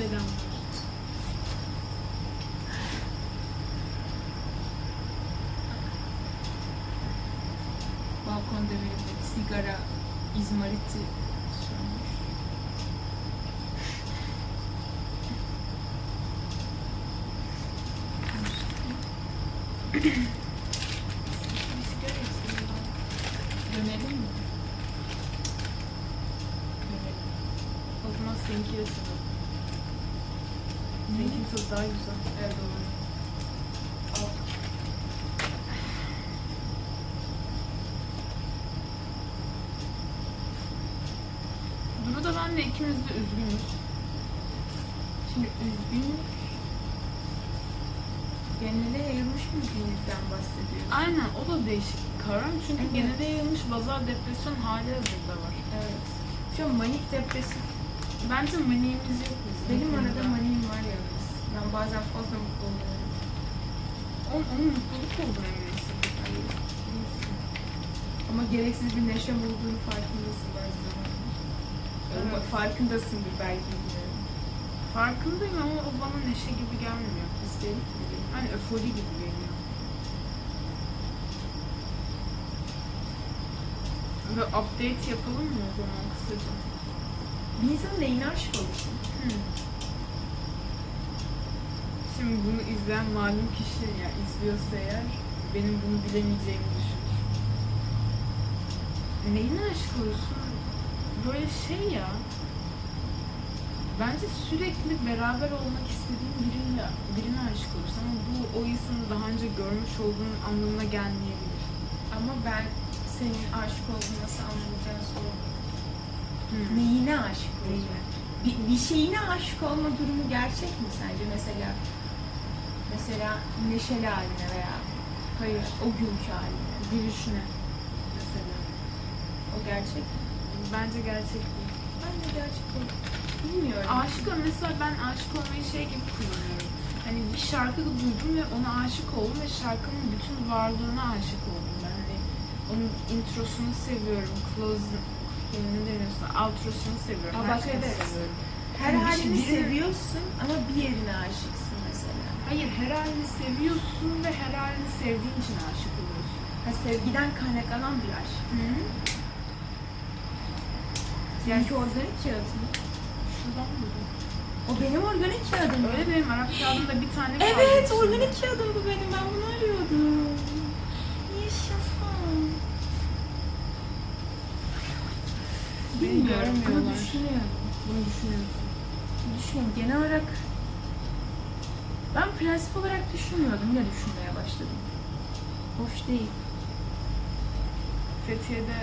Selamlar. Balkonda bir sigara izmariti ya. Dönelim mi? Görelim. O zaman seninkiyle sıvı. Seninkinin tadı daha güzel. Evet doğru. Al. Duru da ben de ikimiz de üzgünüz. Şimdi üzgünlük genele yayılmış üzgünlükten bahsediyor. Aynen o da değişik bir kavram. Çünkü Evet. genelde yayılmış bazal depresyon hali hazırda var. Evet. Şu an manik depresif. Bence maniğimiz yok bizim. Benim arada maniğim var yalnız. Ben bazen fazla mutlu oluyorum. Onun, onun mutluluk olduğunu emin. Ama gereksiz bir neşem olduğunu farkındasın bazı zamanlar. Ama Evet. farkındasındır belki bilmiyorum. Farkındayım ama o bana neşe gibi gelmiyor. İsterik gibi. Hani öfori gibi geliyor. Ve update yapalım mı o zaman kısaca? Bir insan neyine aşık olursun? Şimdi bunu izleyen malum kişi ya izliyorsa eğer benim bunu bilemeyeceğimi düşünür. Neyine aşık olursun? Böyle şey ya. Bence sürekli beraber olmak istediğin biriyle, birine aşık olursun ama bu o insanı daha önce görmüş olduğun anlamına gelmeyebilir. Ama ben senin aşık olduğunu nasıl anlayacağını soruyorum. Hmm. Neyine aşık olacak? Bir, bir şeyine aşık olma durumu gerçek mi sence? Mesela mesela neşeli haline veya Hayır. o günkü haline. Gülüşüne mesela. O gerçek? Bence gerçek değil. Ben de gerçek ol. Bilmiyorum. Aşık ol mesela ben aşık olmayı şey gibi kullanıyorum. Hani bir şarkı duydum ve ona aşık oldum ve şarkının bütün varlığına aşık oldum ben. Hani onun introsunu seviyorum, close ne deniyorsa outrosunu seviyorum. Aa, her şeyini seviyorum. her bir şey- halini birini- seviyorsun ama bir yerine aşıksın. Hayır her halini seviyorsun ve her halini sevdiğin için aşık oluyorsun. Ha, sevgiden kaynaklanan bir aşk. Seninki organik kağıt mı? Şuradan mı? O benim organik kağıdım. Öyle benim Arap kağıdımda bir tane kaldı Evet, organik kağıdım bu benim. Ben bunu arıyordum. Yaşasın. Bilmiyorum. Görmüyorlar. düşünüyorum. Bunu düşünüyorsun. Düşünüyorum. Genel olarak ben prensip olarak düşünmüyordum. Ne düşünmeye başladım? Hoş değil. Fethiye'de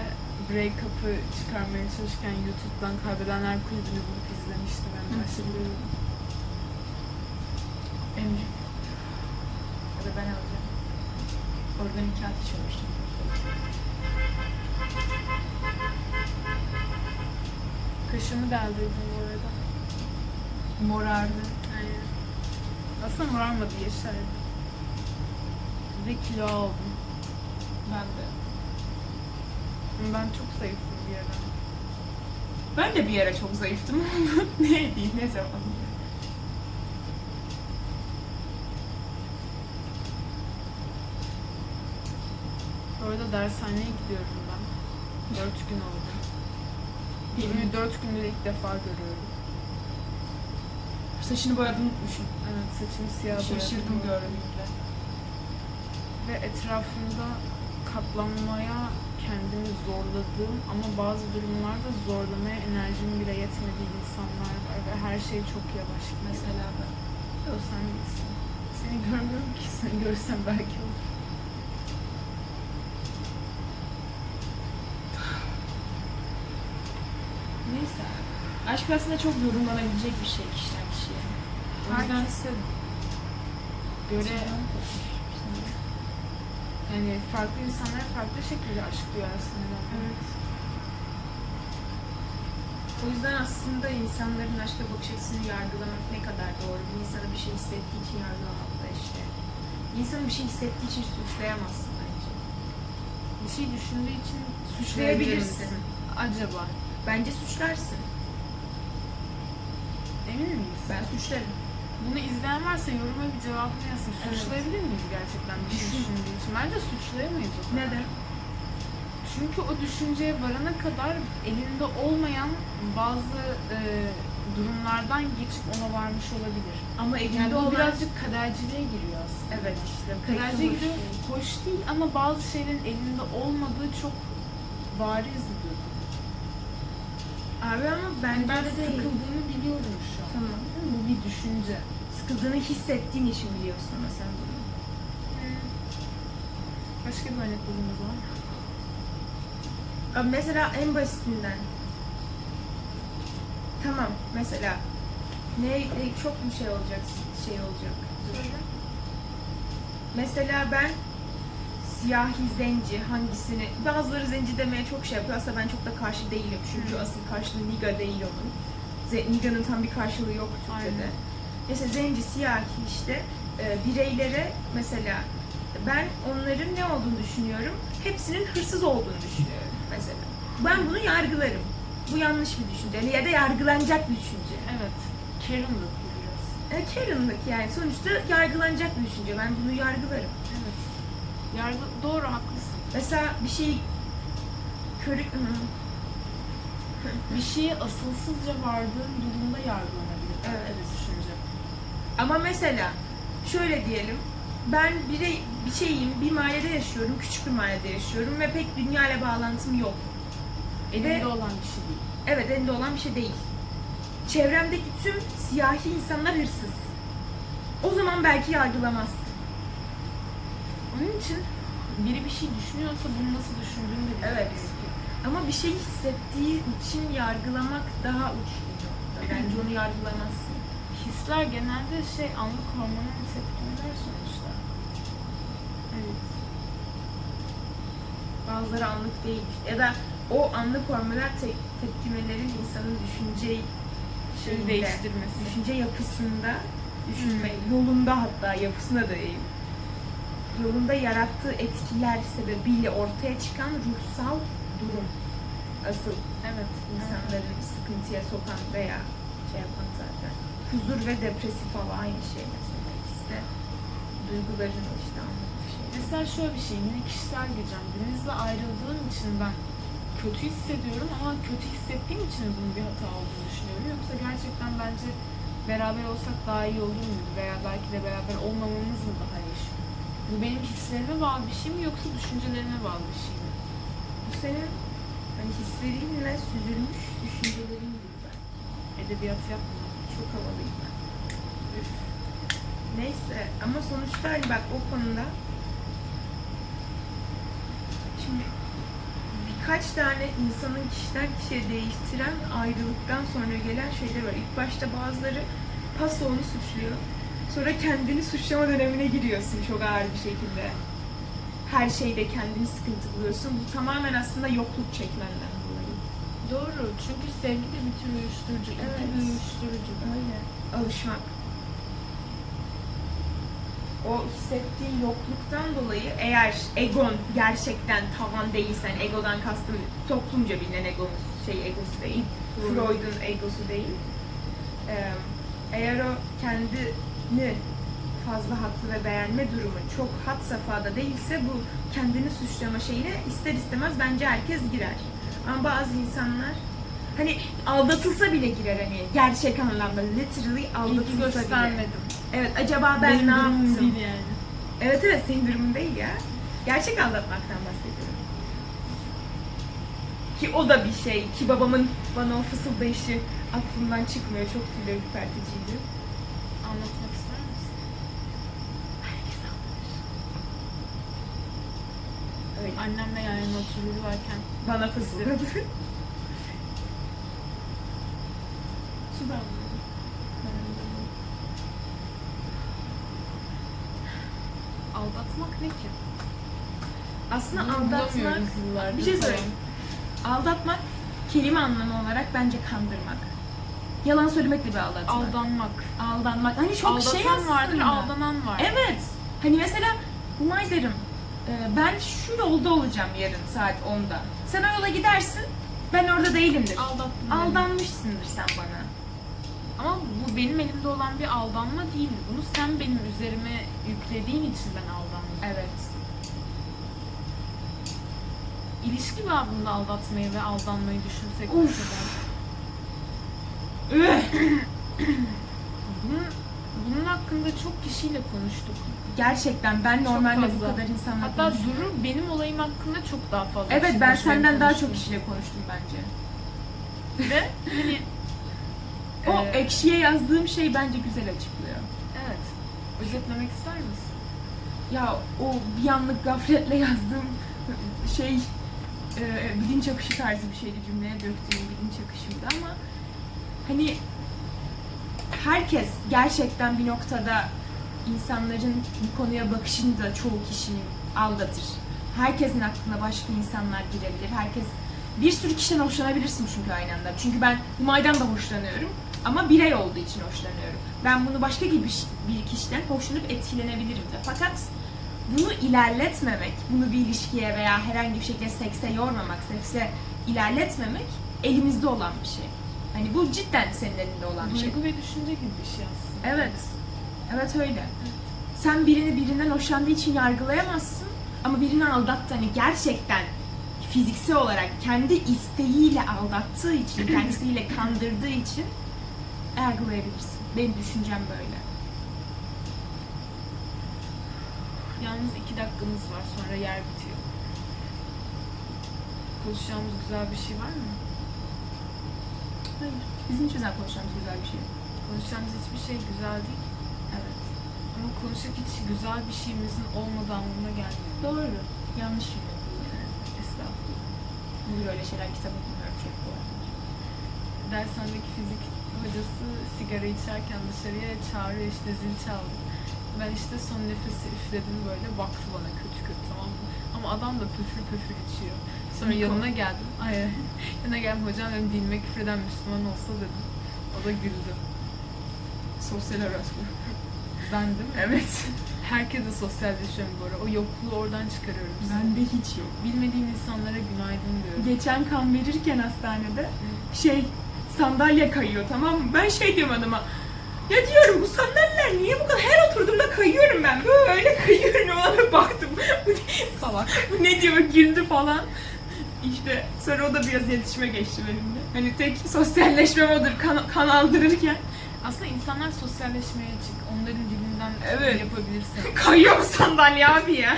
break-up'ı çıkarmaya çalışırken YouTube'dan kaybedenler kulübünü bulup izlemiştim ben başlıyorum. Emcik. Ya da ben alacağım. Organik kağıt içiyormuştum. Kaşımı deldirdim bu arada. Morardı. Aslında morarmadı yeşerdi. Ve kilo aldım. Ben de. Ben çok zayıftım bir ara. Ben de bir ara çok zayıftım. Neydi? Ne zaman? Orada dershaneye gidiyorum ben. Dört gün oldu. 24 gündür ilk defa görüyorum. Saçını boyadığını unutmuşum. Evet saçımı siyah Şaşırdım boyadım. gördüğümde. Ve etrafımda katlanmaya kendimi zorladığım ama bazı durumlarda zorlamaya enerjim bile yetmediği insanlar var ve her şey çok yavaş. Mesela ben. Yok sen değilsin. Seni görmüyorum ki seni görsem belki olur. Neyse. Aşk aslında çok yorumlanabilecek bir şey kişiye. O yüzden Herkese göre yani farklı insanlar farklı şekilde aşk duyar aslında. Evet. O yüzden aslında insanların aşka bakış açısını yargılamak ne kadar doğru. Bir insana bir şey hissettiği için yargılamak da işte. Bir insanın bir şey hissettiği için suçlayamazsın bence. Bir şey düşündüğü için Suçlayabilirsin. suçlayabilirsin. Acaba? Bence suçlarsın. Emin miyiz? Ben suçlarım. Bunu izleyen varsa yoruma bir cevabını yazsın. Evet. Suçlayabilir miyiz gerçekten bir şey Düşün. düşündüğü için? Bence suçlayamayız o kadar. Neden? Çünkü o düşünceye varana kadar elinde olmayan bazı e, durumlardan geçip ona varmış olabilir. Ama Yani elinde bu olan... birazcık kaderciliğe giriyor aslında. Evet işte. Kaderciliğe hoş giriyor. değil. Hoş değil ama bazı şeylerin elinde olmadığı çok bariz bir durum. Abi ama Ben, bence ben de sıkıldığımı biliyorum şu an. Tamam. Bu bir düşünce. Sıkıldığını hissettiğin için biliyorsun ama sen bunu. Başka bir örnek bulayım o zaman. Abi mesela en basitinden. Tamam mesela. Ne, ne çok mu şey olacak şey olacak. Mesela ben siyahi zenci hangisini bazıları zenci demeye çok şey yapıyor aslında ben çok da karşı değilim çünkü Hı. asıl karşılığı niga değil onun. Niga'nın tam bir karşılığı yok Türkçe'de. Aynen. Mesela zenci, siyahi işte e, bireylere mesela ben onların ne olduğunu düşünüyorum. Hepsinin hırsız olduğunu düşünüyorum mesela. Ben bunu yargılarım. Bu yanlış bir düşünce. Ya da yargılanacak bir düşünce. Evet. Karen'lık biraz. E, Karen'lık yani. Sonuçta yargılanacak bir düşünce. Ben bunu yargılarım. Evet. Yargı, doğru haklısın. Mesela bir şey körük... Bir şeye asılsızca vardığın durumda yargılanabilir. Evet. Evet. düşünce. Ama mesela şöyle diyelim. Ben birey, bir şeyim, bir mahallede yaşıyorum, küçük bir mahallede yaşıyorum ve pek dünya ile bağlantım yok. Elinde Ve- olan bir şey değil. Evet, elinde olan bir şey değil. Çevremdeki tüm siyahi insanlar hırsız. O zaman belki yargılamazsın. Onun için biri bir şey düşünüyorsa bunu nasıl düşündüğünü de Evet. Bir şey hissettiği için yargılamak daha uç bir nokta. Bence onu yargılamazsın. Hisler genelde şey anlık hormonal tepkiler sonuçta. Evet. Bazıları anlık değil. Ya da o anlık hormonal te- tepkimelerin insanın düşünce şeyinde, değiştirmesi. düşünce yapısında, düşünme yolunda hatta yapısına da değil. Yolunda yarattığı etkiler sebebiyle ortaya çıkan ruhsal durum. Asıl Evet. insanları sıkıntıya sokan veya şey yapan zaten. Huzur ve depresif hava aynı şey mesela. İkisi duyguların işte anlattığı şey. Mesela şöyle bir şey, yine kişisel diyeceğim. Deniz'le ayrıldığım için ben kötü hissediyorum ama kötü hissettiğim için bunun bir hata olduğunu düşünüyorum. Yoksa gerçekten bence beraber olsak daha iyi olur muydu veya belki de beraber olmamamız mı daha iyi? Bu benim hislerime bağlı bir şey mi yoksa düşüncelerime bağlı bir şey mi? Bu senin hani hislerinle süzülmüş düşüncelerin gibi ben. Edebiyat yapma. Çok havalıyım ben. Üf. Neyse ama sonuçta hani bak o konuda şimdi birkaç tane insanın kişiden kişiye değiştiren ayrılıktan sonra gelen şeyler var. İlk başta bazıları paso onu suçluyor. Sonra kendini suçlama dönemine giriyorsun çok ağır bir şekilde. Her şeyde kendini sıkıntı buluyorsun. Bu tamamen aslında yokluk çekmenden dolayı. Doğru. Çünkü sevgi de bir tür uyuşturucu. Evet. bir uyuşturucu. Öyle. Alışmak. O hissettiği yokluktan dolayı eğer egon gerçekten tavan değilsen, egodan kastım toplumca bilinen egomuz, şey egosu değil, Freud. Freud'un egosu değil. Ee, eğer o kendini fazla haklı ve beğenme durumu çok had safhada değilse bu kendini suçlama şeyine ister istemez bence herkes girer. Ama bazı insanlar hani aldatılsa bile girer hani gerçek anlamda literally İlgi aldatılsa bile. göstermedim. Evet acaba ben Benim ne durumum yaptım? değil yani. Evet evet senin durumun değil ya. Gerçek aldatmaktan bahsediyorum. Ki o da bir şey. Ki babamın bana o fısıldayışı aklımdan çıkmıyor. Çok tüyleri ürperticiydi. Anlatmak ister misin? Herkes aldatır. Öyle. Annemle yan yana otururlarken Bana fısıldadı. Su damladı. aldatmak ne ki? Aslında Bunu aldatmak, bulamıyoruz yıllardır bir şey falan. söyleyeyim. Aldatmak kelime anlamı olarak bence kandırmak. Yalan söylemek de bir aldatmak. Aldanmak. Aldanmak. Hani çok Aldatan şey aslında. vardır, aldanan var. Evet. Hani mesela Umay derim. E, Ben şu yolda olacağım yarın saat 10'da. Sen o yola gidersin. Ben orada değilimdir. Aldattın. beni. Aldanmışsındır sen bana. Ama bu benim elimde olan bir aldanma değil. Bunu sen benim üzerime yüklediğin için ben aldandım. Evet. İlişki babında aldatmayı ve aldanmayı düşünsek Uf. mesela. Bunun, bunun hakkında çok kişiyle konuştuk. Gerçekten ben Çok normalde bu kadar insanla Hatta konuşmuyorum. Duru benim olayım hakkında çok daha fazla Evet kişi ben senden daha konuştu. çok kişiyle konuştum bence. Ve hani O e, ekşiye yazdığım şey bence güzel açıklıyor. Evet. Özetlemek ister misin? Ya o bir anlık gafletle yazdığım şey e, bilinç akışı tarzı bir şeydi cümleye döktüğüm bilinç akışımdı ama hani herkes gerçekten bir noktada insanların bu konuya bakışını da çoğu kişinin aldatır. Herkesin aklına başka insanlar girebilir. Herkes bir sürü kişiden hoşlanabilirsin çünkü aynı anda. Çünkü ben Humay'dan da hoşlanıyorum ama birey olduğu için hoşlanıyorum. Ben bunu başka gibi bir kişiden hoşlanıp etkilenebilirim de. Fakat bunu ilerletmemek, bunu bir ilişkiye veya herhangi bir şekilde sekse yormamak, sekse ilerletmemek elimizde olan bir şey. Hani bu cidden senin elinde olan bir şey. Duygu ve düşünce gibi bir şey aslında. Evet. Evet öyle. Sen birini birinden hoşlandığı için yargılayamazsın ama birini aldattı hani gerçekten fiziksel olarak kendi isteğiyle aldattığı için, kendisiyle kandırdığı için yargılayabilirsin. Benim düşüncem böyle. Yalnız iki dakikamız var sonra yer bitiyor. Konuşacağımız güzel bir şey var mı? Hayır. Bizim için konuşacağımız güzel bir şey. Konuşacağımız hiçbir şey güzel değil. Evet. Ama konuşacak hiç güzel bir şeyimizin olmadığı anlamına gelmiyor. Doğru. Yanlış yani. Estağfurullah. Bugün öyle şeyler kitap okumuyorum çok bu arada. Dershanedeki fizik hocası sigara içerken dışarıya çağırıyor işte zil çaldı. Ben işte son nefesi üfledim böyle baktı bana kötü kötü tamam mı? Ama adam da püfür püfür içiyor. Sonra Niko. yanına geldim. Ay, yanına geldim hocam dedim dinime küfreden Müslüman olsa dedim. O da güldü. Sosyal orospu. Ben değil mi? Evet. Herkese sosyalleşiyorum bu ara. O yokluğu oradan çıkarıyorum. Bende hiç yok. Bilmediğim insanlara günaydın diyorum. Geçen kan verirken hastanede şey sandalye kayıyor tamam mı? Ben şey diyorum adama. Ya diyorum bu sandalyeler niye bu kadar her oturduğumda kayıyorum ben böyle kayıyorum ona baktım. Salak. bu ne diyor güldü falan. İşte sonra o da biraz iletişime geçti benimle. Hani tek sosyalleşmem odur kan, kan aldırırken. Aslında insanlar sosyalleşmeye açık. Onların dilinden Evet. yapabilirsin. Kayıyor sandalye abi ya.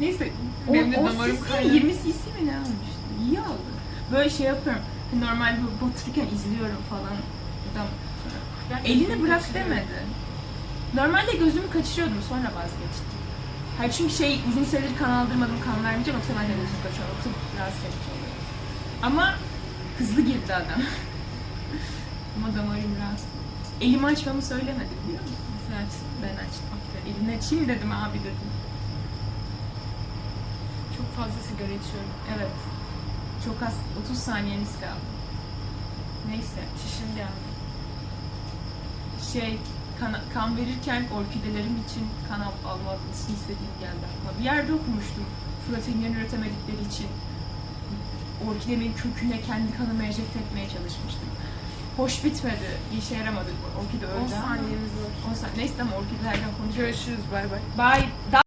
Neyse. O, Benim de o damarım cc kaydı. 20 cc mi ne almıştı? İyi aldı. Böyle şey yapıyorum. Normal bu otururken izliyorum falan. Adam Ben elini bırak demedi. Normalde gözümü kaçırıyordum sonra vazgeçtim. Hayır çünkü şey uzun süredir kan aldırmadım kan vermeyeceğim yoksa ben de gözüm kaçıyor. Yoksa rahatsız edici oluyor. Ama hızlı girdi adam. Ama damarım rahatsız. Elimi açmamı söylemedi biliyor musun? Sen açtın. Ben açtım. Elini açayım dedim abi dedim. Çok fazla sigara içiyorum. Evet. Çok az 30 saniyemiz kaldı. Neyse. Çişim geldi. Şey kan, kan verirken orkidelerim için kan al- almasını istediğim geldi aklıma. Bir yerde okumuştum. Proteinlerini üretemedikleri için orkidemin köküne kendi kanımı enjekte etmeye çalışmıştım. Hoş bitmedi. İşe yaramadı. Orkide 10 öldü ama. saniyemiz var. 10 saniye. Neyse ama orkidelerden konuşuyoruz. Görüşürüz bay bay. Bye.